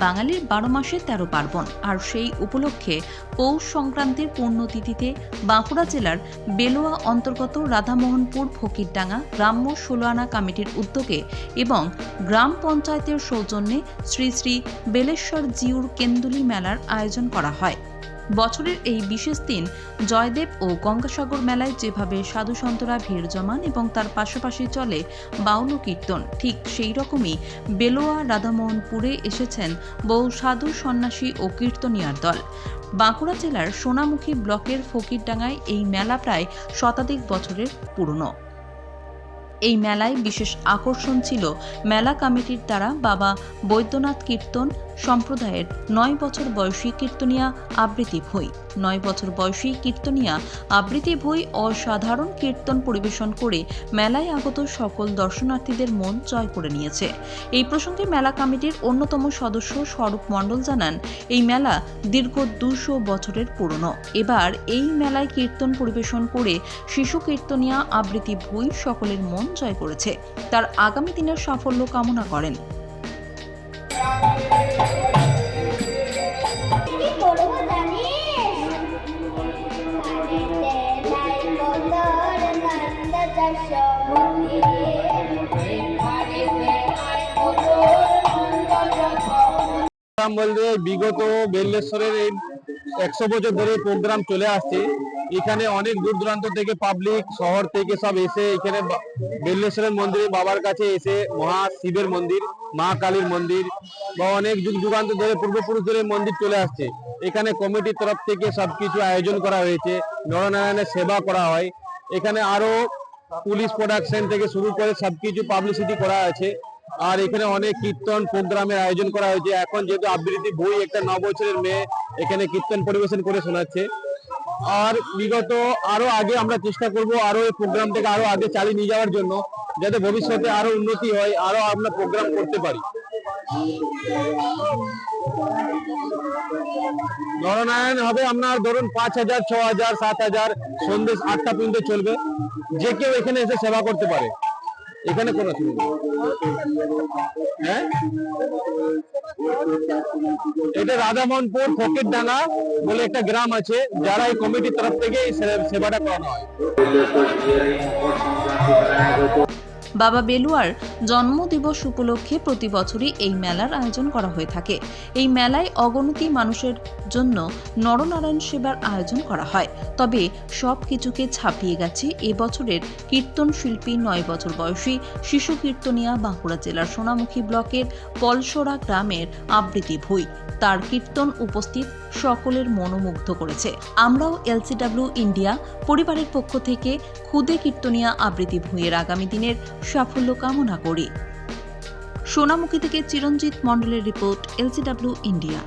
বাঙালির বারো মাসে তেরো পার্বণ। আর সেই উপলক্ষে পৌষ সংক্রান্তির পূর্ণতিথিতে বাঁকুড়া জেলার বেলোয়া অন্তর্গত রাধামোহনপুর ফকিরডাঙ্গা গ্রাম্য ষোলোয়ানা কমিটির উদ্যোগে এবং গ্রাম পঞ্চায়েতের সৌজন্যে শ্রী শ্রী বেলেশ্বর জিউর কেন্দুলি মেলার আয়োজন করা হয়। বছরের এই বিশেষ দিন জয়দেব ও গঙ্গাসাগর মেলায় যেভাবে সাধু সন্তরা ভিড় জমান এবং তার পাশাপাশি চলে বাউল কীর্তন, ঠিক সেই রকমই বেলোয়া, রাধামোহনপুরে এসেছেন বহু সাধু, সন্ন্যাসী ও কীর্তনিয়ার দল। বাঁকুড়া জেলার সোনামুখী ব্লকের ফকিরডাঙ্গায় এই মেলা প্রায় শতাধিক বছরের পুরনো। এই মেলায় বিশেষ আকর্ষণ ছিল মেলা কমিটির দ্বারা বাবা বৈদ্যনাথ কীর্তন সম্প্রদায়ের নয় বছর বয়সী কীর্তনিয়া আবৃত্তি ভই। নয় বছর বয়সী কীর্তনিয়া আবৃত্তি ভই অসাধারণ কীর্তন পরিবেশন করে মেলায় আগত সকল দর্শনার্থীদের মন জয় করে নিয়েছে। এই প্রসঙ্গে মেলা কমিটির অন্যতম সদস্য স্বরূপ মণ্ডল জানান, এই মেলা দীর্ঘ দুশো বছরের পুরনো। এবার এই মেলায় কীর্তন পরিবেশন করে শিশু কীর্তনিয়া আবৃত্তি ভুই সকলের মন জয় করেছে। তার আগামী দিনের সাফল্য কামনা করেন। বলতে বিগত বেল্লেশ্বরের এই একশো বছর ধরে প্রোগ্রাম চলে আসছে। এখানে অনেক দূর দূরান্ত থেকে পাবলিক শহর থেকে সব এসে এখানে বা- বেল্লেশ্বরের মন্দিরে বাবার কাছে এসে মহা শিবের মন্দির, মা কালীর মন্দির বা অনেক যুগ যুগান্ত ধরে পূর্বপুরুষ ধরে মন্দির চলে আসছে। এখানে কমিটির তরফ থেকে সবকিছু আয়োজন করা হয়েছে। নরনারায়ণের সেবা করা হয়। এখানে আরও পুলিশ প্রোডাকশন থেকে শুরু করে সবকিছু পাবলিসিটি করা আছে। আর এখানে অনেক কীর্তন প্রোগ্রামের আয়োজন করা হয়েছে। এখন যেহেতু আবৃত্তি বই একটা ন বছরের মেয়ে এখানে কীর্তন পরিবেশন করে শোনাচ্ছে। আর বিগত আরও আগে আমরা চেষ্টা করব আরও এই প্রোগ্রামটাকে আরও আগে চালিয়ে নিয়ে যাওয়ার জন্য, যাতে ভবিষ্যতে আরও উন্নতি হয়, আরও আমরা প্রোগ্রাম করতে পারি। নরনারায়ণ হবে আপনার ধরুন পাঁচ হাজার, ছ হাজার, সাত হাজার সন্ধ্যে আটটা পর্যন্ত চলবে। যে কেউ এখানে এসে সেবা করতে পারে। এখানে কোন। হ্যাঁ এটা রাধামোহনপুর ফকিরডাঙ্গা বলে একটা গ্রাম আছে, যারা এই কমিটির তরফ থেকে এই সেবাটা করানো হয় বাবা বেলুয়ার জন্মদিবস উপলক্ষে প্রতি বছরই এই মেলার আয়োজন করা হয়ে থাকে। এই মেলায় অগণতি মানুষের জন্য নরনারায়ণ সেবার আয়োজন করা হয়। তবে সব কিছুকে ছাপিয়ে গেছে এবছরের কীর্তন শিল্পী নয় বছর বয়সী শিশু কীর্তনিয়া বাঁকুড়া জেলার সোনামুখী ব্লকের পলসরা গ্রামের আবৃত্তি ভুই। তার কীর্তন উপস্থিত সকলের মনোমুগ্ধ করেছে। আমরাও এলসিডাব্লিউ ইন্ডিয়া পরিবারের পক্ষ থেকে খুদে কীর্তনিয়া আবৃত্তি ভুঁইয়ের আগামী দিনের সাফল্য কামনা করি। সোনামুখী থেকে চিরঞ্জিত মণ্ডলের রিপোর্ট, এলসিডাব্লিউ ইন্ডিয়া।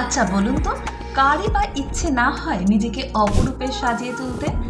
আচ্ছা বলুন তো, কারই বা ইচ্ছে না হয় নিজেকে অপরূপে সাজিয়ে তুলতে?